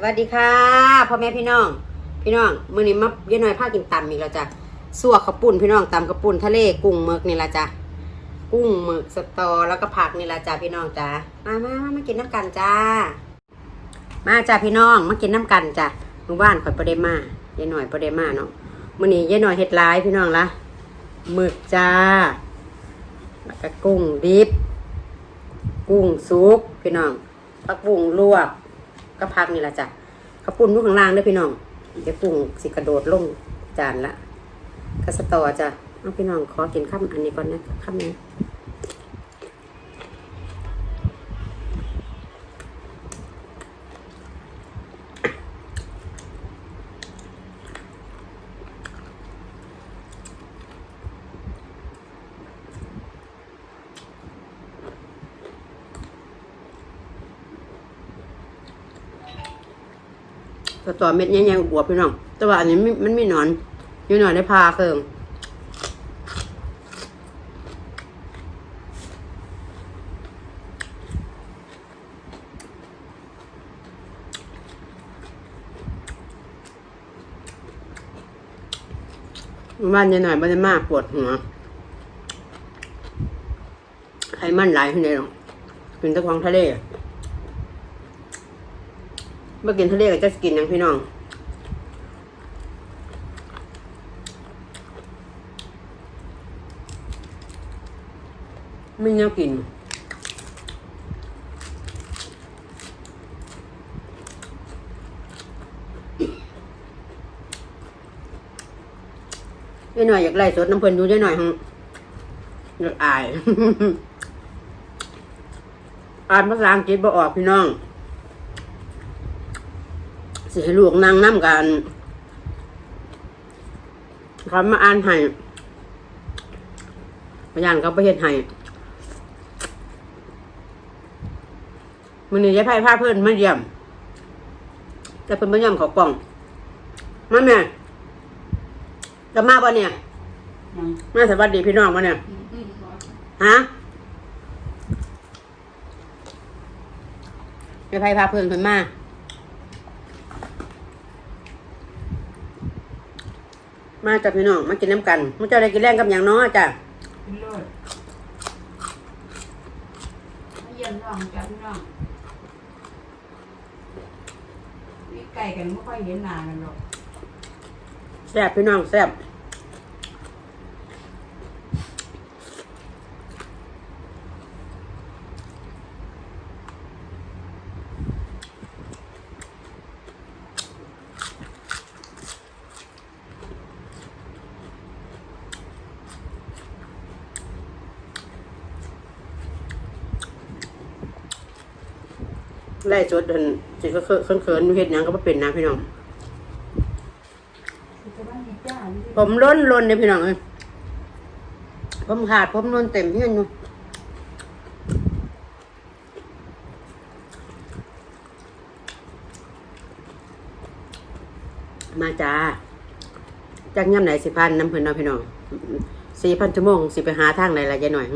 สวัสดีค่ะพ่อแม่พี่น้อง พี่น้องมื้อนี้มาเยอะหน่อยพากินตำอีกแล้วจ้ะสั่วข้าวปุ้นพี่น้องตำข้าวปุ้นทะเลกุ้งหมึกนี่ละจ้ะกุ้งหมึกสตอแล้วก็ผักนี่ละจ้ะพี่น้องจ้ะมามามามากินน้ำกันจ้า มาจ้ะพี่น้องมากินน้ำกันจ้ะหมู่บ้านข่อยประเดมายายหน่อยประเดมาเนาะมื้อนี้ยายหน่อยเฮ็ดร้ายพี่น้องละหมึกจ้าแล้วก็กุ้งดิบ กุ้งซุปพี่น้องผักบุ้งลวก ก็พักนี่ละจ้ะกระปุ่นลูกข้างล่างด้วยพี่น้องเดี๋ยวปุ่งสิกระโดดลงจานละกระสตอจ้ะเอาพี่น้องขอกินข้ามอันนี้ก่อนนะข้ามนี้ ตอเม็ดใหญ่ๆบวบพี่น้อง แต่ว่าอันนี้มันมีหนอน อยู่หน่อยได้พาเคิงบ้านยายหน่อยบ้านมากปวดหัวไขมันหลายขึ้นเลยหรอกกินตะควงทะเล มื่อกินทะเลก็จะกินอย่างพี่น้องไม่แน่ากินยายหน่อยอยากไล่สดน้ำเพลินดูยายหน่อยฮึอยากอาย อ่านภาษาอังกฤษบ่ออกพี่น้อง สิให้ลูกนั่งน้ำกันเขามาอ่านให้พยานเขาไปเฮ็ดให้มื้อนี้ยายไพ่พาเพิ่นมาเยี่ยม แต่เพิ่นมาเยี่ยมเขากล่องมาแม่จะมาบ่เนี่ยแม่สวัสดีพี่น้องบ่เนี่ยฮะยายไพ่พาเพิ่นเพิ่นมา มาจากพี่น้องมากินน้ำกันมันจะได้กินแรงกับอย่างน้อยจ้ะกินโลดมาเยี่ยมน้องจ้าพี่น้องนี่ไก่กันไม่ค่อยเห็นหน้ากันหรอกแซ่บพี่น้องแซ่บ ไล่สดเดินสิก็เขินเขินเฮ็ดหยังก็บ่เป็นนะพี่น้องจะว่ามีจ้าอยู่ที่ผมล้นล้นเนี่ยพี่น้องเอ้ยผมขาดผมล้นเต็มเพียนอยู่มาจ้าจากย่ำไหนสิพันน้ำเพิ่นเนาะพี่น้องสี่พันชั่วโมงสิไปหาทางไหนละยายหน่อย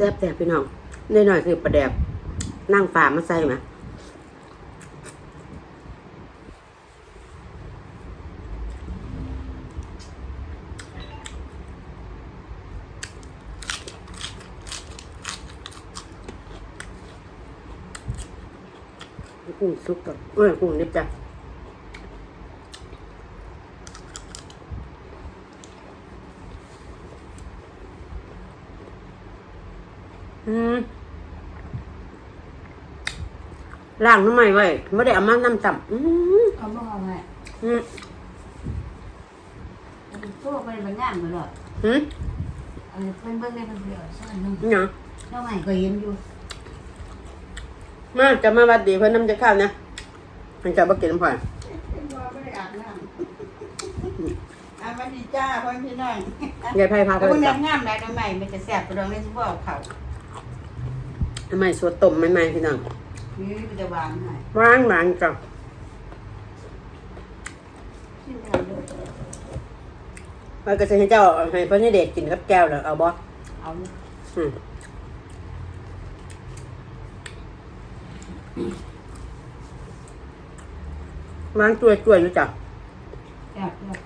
ซ่บแต่พี่น้องได้หน่อยคือประแดบนั่งฝ่ามาใส่มกุ้งซุปกับเอ้ยกุ้งนิบจ้ะอืม ล้างน้ำใหม่ไว้ไม่ได้เอามาน้ำต่ำอืมเอาบ่เอาไงอืมพวกเป็นบางงานมาหรอกอืมเออเป็นเบิ่งในเพิ่นเดียวซ่อนนึงนี่หยังเท่าไหร่ก็เห็นอยู่มาจะมาวัดดีเพื่อนน้ำจะข้าวนะมันจะบ่กินน้ำผ่อนเอาบน้ำอาบมาดีจ้าพ่อพี่น้องยายไพ่พาแล้วไปพวกจันี้บงามได้ทำไมมันจะแซ่บไปลองในซุปเปอร์เขาทำไมสวดต้มไม่ไม่พี่น้อง นี่มันจะหวานหน่อยว่างหวานจ้ะชิมกันเลยมันก็จะให้เจ้าให้พ่อนี่เด็กกินกับแก้วเหรอเอาบ่เอาเลยอืมวางตัวช่วยอยู่จ้ะแซ่บแซ่บ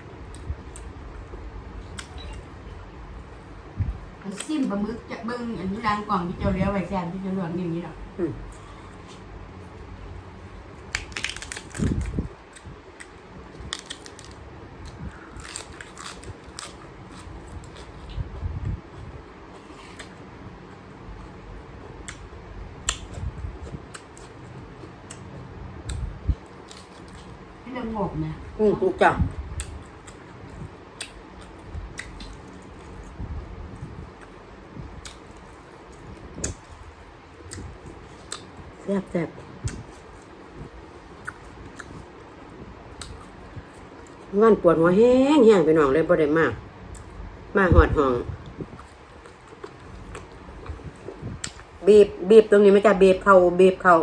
อันซิมปลาหมึกจะเบิ้งอันนี้ล้างกล่องที่เจ้าเลี้ยวไว้แซ่บที่เจะหลวงอย่างนี้หรอก อืมให้เรื่องงกนะ อืมถูกจ้ะแซ่บแซ่บวันปวดหัวแห้งแห้งไปหน่องเลยบ่ได้มาก มาหอดห้อง บีบบีบตรงนี้ไม่จะบีบเขาบีบเขา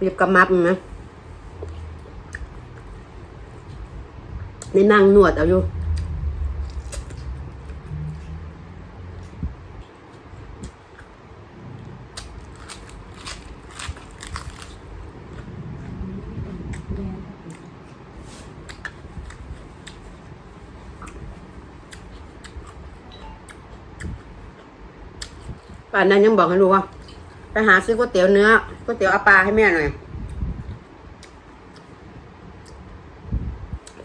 บีบกระมับนะ นี่นั่งนวดเอาอยู่ป่านนั้นยังบอกให้รู้ว่า ไปหาซื้อก๋วยเตี๋ยวเนื้อก๋วยเตี๋ยวอาปลาให้แม่หน่อย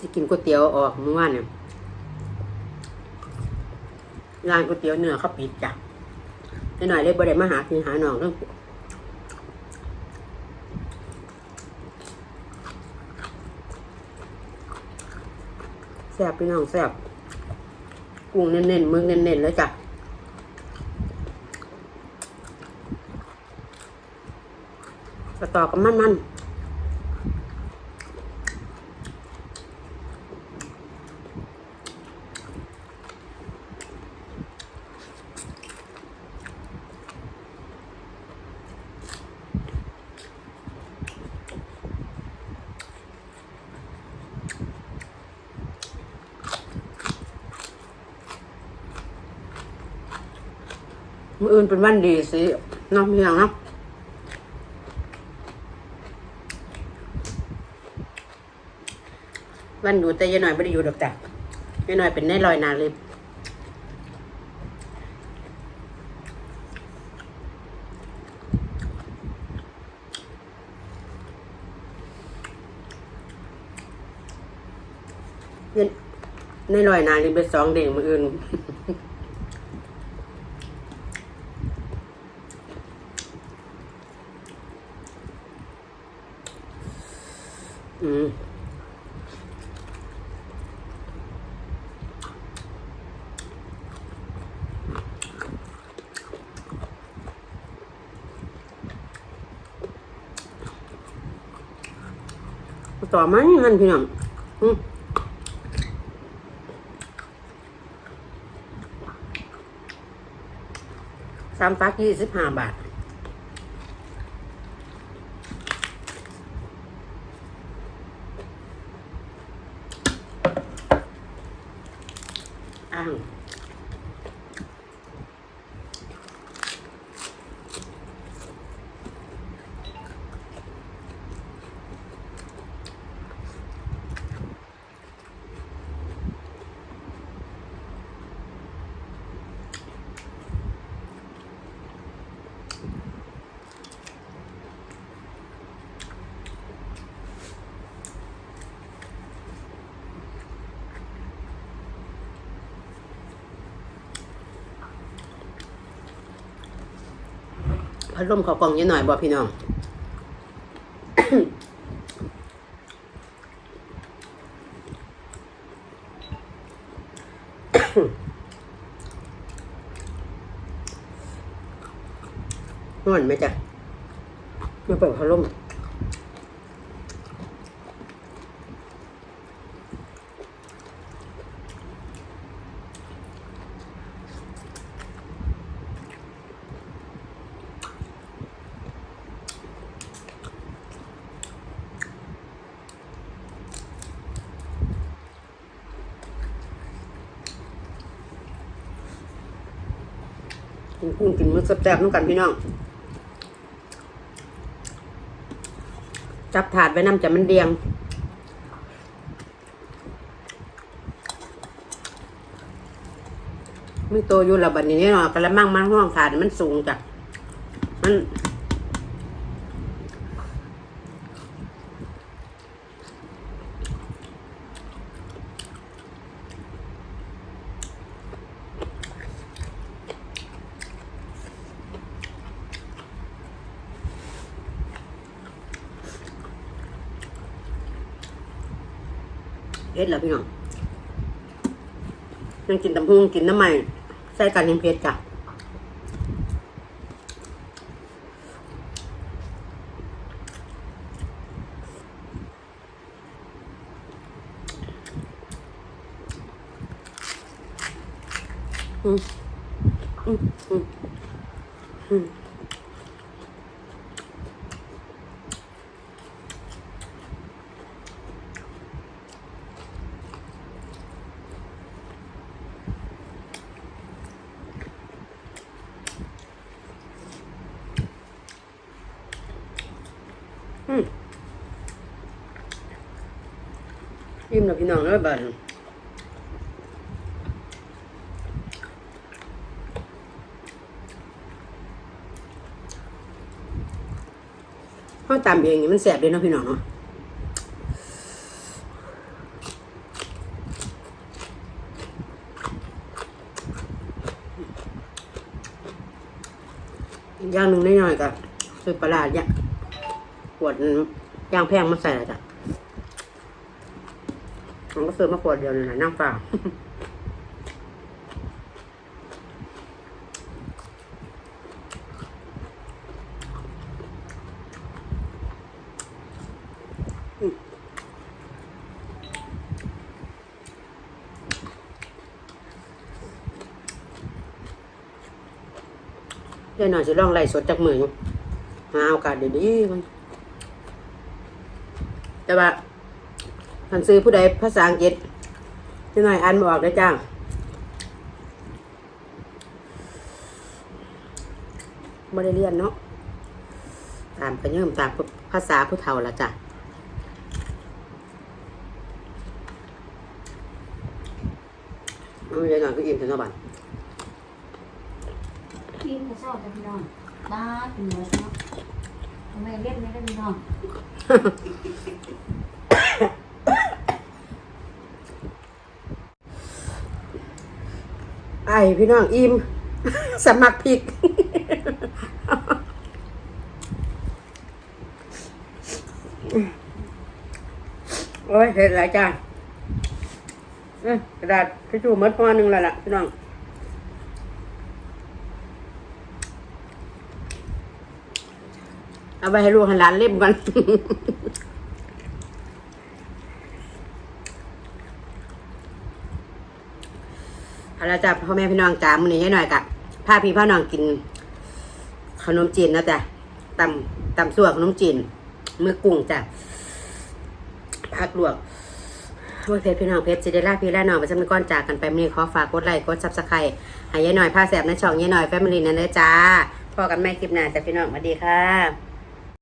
จะ กินก๋วยเตี๋ยวออกเมื่อวานเนี่ยร้านก๋วยเตี๋ยวเนื้อเขาปิดจ้ะนิดหน่อยเลยบ่ได้มาหาพี่หาน้องเรื่องแซ่บพี่น้องแซ่บกุ้งเน้นๆมึกเน้นๆเลยจ้ะสตอกับมันมัน มืออื่นเป็นวันดีสิน้องพี่น้องเนาะวันอยู่แต่ยายหน่อยไม่ได้อยู่ดอกจ้ะยายหน่อยเป็นแน่ลอยนาเลยเย็นในลอยนาเลยเป็นสองเด้งมืออื่น อืมต่อไหมมันพี่น้องอืมสามฟักยี่สิบห้าบาท อ้าว พัดลมเขากล่องนิดหน่อยบอกพี่น้อง นอนไหมจ๊ะมาเปิดพัดลม กินกุ้งกินมื้อแซ่บๆน้ำกันพี่น้อง จับถาดไว้น้ำจะมันเดียงไม่โตอยู่ระบัดนี้เนาะกระมังมันห้องถาดมันสูงจ้ะมัน แล้วพี่น้องยังกินตำพุงกินน้ำใหม่ใส่กันยังเพชรจ้ะอืมอืมอืมอืมอืม อิ่มแล้วพี่น้องเอ้ยบ้านข้าวตามเองนี่มันแสบเลยเนาะพี่น้องเนาะย่างหนึ่งน้อยๆก็คือปลาร้าเนี่ยขวดย่างแพงมาใส่ละจ้ะ มันก็ซื้อมาขวดเดียวเลยนะนั่งเปล่าเดี๋ยวหน่อยจะลองไล่สดจากมือหาโอกาสดีๆมันแต่ว่า ทันซื้อผู้ใดภาษาอังกฤษจะหน่อยอ่านบออกได้จ้างไม่ได้เรียนเนาะตามไปเยิ่มตามภาษาผู้เฒ่าละจ้ะเอาเดี๋ยวหน่อยก็อิ่มถึงแล้วบัดกินกระเซ้าแต่พี่น้องตาเป็นเหมือนเนาะทำไมเล่นไม่ได้พี่น้อง ไอพี่น้องอิ่มสมัครพริก โอ้ยเห็ดหลายจานกระดาษทิชชู่หมดพอหนึ่งแล้วล่ะพี่น้องเอาไปให้ลูกให้หลานเล่มกัน เอาละจ้ะพ่อแม่พี่น้องจ๋ามื้อนี้ให้หน่อยกะพาพี่พ่อน้องกิน ขนมจีนนะจ๊ะตำตำซั่วขนมจีนมือกุ้งจ้ะผักลวกโอ้ยเพชรพี่น้องเพชรสิด้ลาพี่ลาน้องไปสำนึกก้อนจากกันไปมื้อนี้ขอฝากกดไลค์กดซับสไครต์ให้ยายหน่อยผ้าแสบในช่องยายหน่อยแฟมิลี่นั่นเลยจ้าพ่อกันแม่คลิปหน้าจ้ะพี่น้องสวัสดีค่ะ